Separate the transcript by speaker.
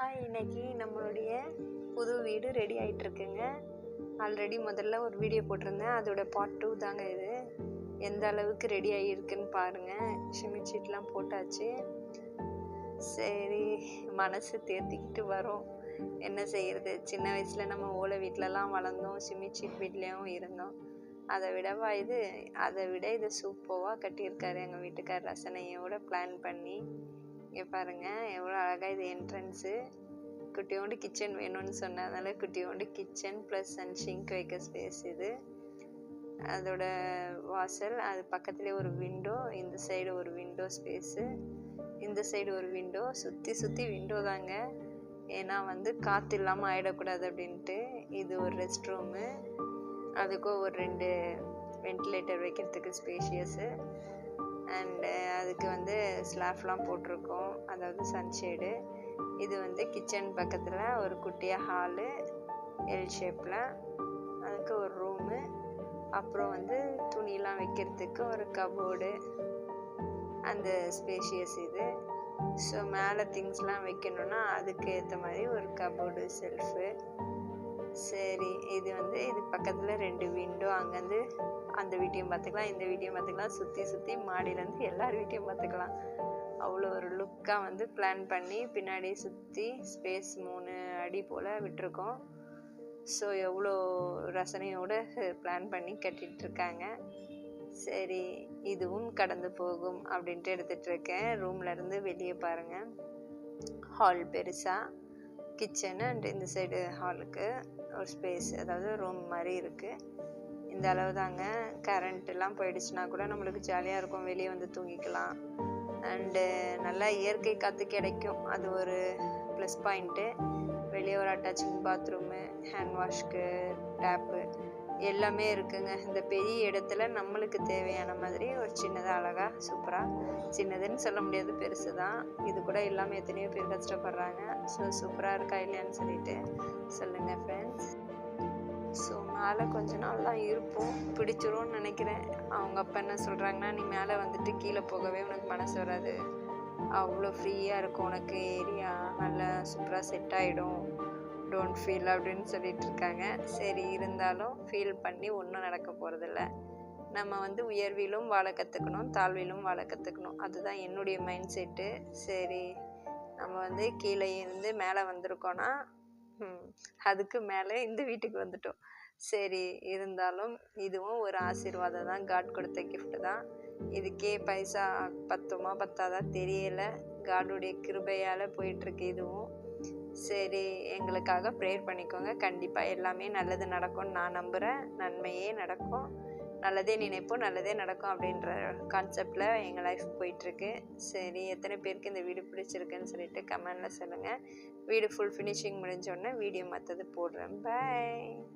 Speaker 1: Hi இன்னைக்கு நம்மளுடைய புது வீடு ரெடி ஆகிட்டுருக்குங்க ஆல்ரெடி முதல்ல ஒரு வீடியோ போட்டிருந்தேன். அதோட பார்ட் டூ தாங்க இது. எந்த அளவுக்கு ரெடி ஆகியிருக்குன்னு பாருங்கள் சிமெண்ட் ஷீட்லாம் போட்டாச்சு. சரி மனசு தேர்த்திக்கிட்டு வரோம். என்ன செய்கிறது சின்ன வயசில் நம்ம ஓலை வீட்டிலலாம் வளர்ந்தோம். சிமிச்சீட் ஷீட் வீட்லேயும் இருந்தோம். அதை விடவா இது? அதை விட இதை சூப்பராக கட்டியிருக்காரு எங்கள் வீட்டுக்கார் ரசனையோட பிளான் பண்ணி. இங்கே பாருங்கள் எவ்வளோ அழகாக இது என்ட்ரன்ஸு குட்டியோண்டு கிச்சன் வேணும்னு சொன்னதுனால குட்டியோண்டு கிச்சன் ப்ளஸ் அண்ட் ஷிங்க் வைக்க ஸ்பேஸ் இது. அதோட வாசல் அது பக்கத்துலேயே ஒரு விண்டோ இந்த சைடு ஒரு விண்டோ ஸ்பேஸு இந்த சைடு ஒரு விண்டோ சுற்றி சுற்றி விண்டோ தாங்க. ஏன்னா வந்து காற்று இல்லாமல் ஆகிடக்கூடாது அப்படின்ட்டு. இது ஒரு ரெஸ்ட் ரூமு அதுக்கும் ஒரு ரெண்டு வென்டிலேட்டர் வைக்கிறதுக்கு ஸ்பேஷியஸு அண்டு uh, அதுக்கு வந்து ஸ்லாப்லாம் போட்டிருக்கோம். அதாவது சன்ஷேடு. இது வந்து கிச்சன் பக்கத்தில் ஒரு குட்டியாக ஹாலு எல் ஷேப்பில் அதுக்கு ஒரு ரூமு அப்புறம் வந்து துணிலாம் வைக்கிறதுக்கு ஒரு கபோர்டு அந்த ஸ்பேஷியஸ் இது. ஸோ மேலே திங்ஸ்லாம் வைக்கணுன்னா அதுக்கு ஏற்ற மாதிரி ஒரு கபோர்டு செல்ஃபு சரி இது வந்து இது பக்கத்தில் ரெண்டு விண்டோ அங்கேருந்து அந்த வீட்டையும் பார்த்துக்கலாம் இந்த வீட்டையும் பார்த்துக்கலாம் சுற்றி சுற்றி மாடியிலேருந்து எல்லார் வீட்டையும் பார்த்துக்கலாம். அவ்வளோ ஒரு லுக்காக வந்து பிளான் பண்ணி பின்னாடி சுற்றி ஸ்பேஸ் மூணு அடி போல் விட்டுருக்கோம். ஸோ எவ்வளோ ரசனையோடு பிளான் பண்ணி கட்டிகிட்ருக்காங்க. சரி இதுவும் கடந்து போகும் அப்படின்ட்டு எடுத்துகிட்ருக்கேன். ரூம்லேருந்து வெளியே பாருங்கள் ஹால் பெருசாக கிச்சனு அண்ட் இந்த சைடு ஹாலுக்கு ஒரு ஸ்பேஸ் அதாவது ரூம் மாதிரி இருக்குது இந்த அளவு தாங்க. கரண்ட்டுலாம் போயிடுச்சுன்னா கூட நம்மளுக்கு ஜாலியாக இருக்கும். வெளியே வந்து தூங்கிக்கலாம். அண்டு நல்லா இயற்கை காற்று கிடைக்கும். அது ஒரு ப்ளஸ் பாயிண்ட்டு வெளியே ஒரு அட்டாச்சிங் பாத்ரூமு ஹேண்ட் வாஷ்க்கு டேப்பு எல்லாமே இருக்குங்க. இந்த பெரிய இடத்துல நம்மளுக்கு தேவையான மாதிரி ஒரு சின்னதாக அழகாக சூப்பராக சின்னதுன்னு சொல்ல முடியாது பெருசு தான் இது கூட இல்லாமல் எத்தனையோ பேர் கஷ்டப்படுறாங்க. ஸோ சூப்பராக இருக்கா இல்லையான்னு சொல்லிட்டு சொல்லுங்கள் ஃப்ரெண்ட்ஸ் ஸோ மேலே கொஞ்ச நாள் தான் இருப்போம். பிடிச்சிரும்னு நினைக்கிறேன். அவங்க அப்பா என்ன சொல்கிறாங்கன்னா நீ மேலே வந்துட்டு கீழே போகவே உனக்கு மனசு வராது. அவ்வளோ ஃப்ரீயாக இருக்கும். உனக்கு ஏரியா நல்லா சூப்பராக செட் ஆகிடும் டோன்ட் ஃபீல் அப்படின்னு சொல்லிட்டு இருக்காங்க சரி இருந்தாலும் ஃபீல் பண்ணி ஒன்றும் நடக்க போகிறதில்ல நம்ம வந்து உயர்விலும் வாழ கற்றுக்கணும் தாழ்விலும் வாழ கற்றுக்கணும் அதுதான் என்னுடைய மைண்ட் செட்டு சரி நம்ம வந்து கீழே இருந்து மேலே வந்திருக்கோன்னா அதுக்கு மேலே இந்த வீட்டுக்கு வந்துட்டோம். சரி இருந்தாலும் இதுவும் ஒரு ஆசீர்வாதம் தான். காட் கொடுத்த கிஃப்ட் தான். இதுக்கே பைசா பத்துமா பத்தாதான் தெரியலை. காடுடைய கிருபையால் போயிட்டுருக்கு இதுவும். சரி எங்களுக்காக ப்ரேயர் பண்ணிக்கோங்க. கண்டிப்பாக எல்லாமே நல்லது நடக்கும்னு நான் நம்புகிறேன் நன்மையே நடக்கும். நல்லதே நினைப்போம் நல்லதே நடக்கும் அப்படின்ற கான்செப்டில் எங்கள் லைஃப் போயிட்டுருக்கு. சரி எத்தனை பேருக்கு இந்த வீடு பிடிச்சிருக்குன்னு சொல்லிட்டு கமெண்டில் சொல்லுங்கள் வீடு ஃபுல் ஃபினிஷிங் முடிஞ்சோடனே வீடியோ மற்றது போடுறேன். பாய்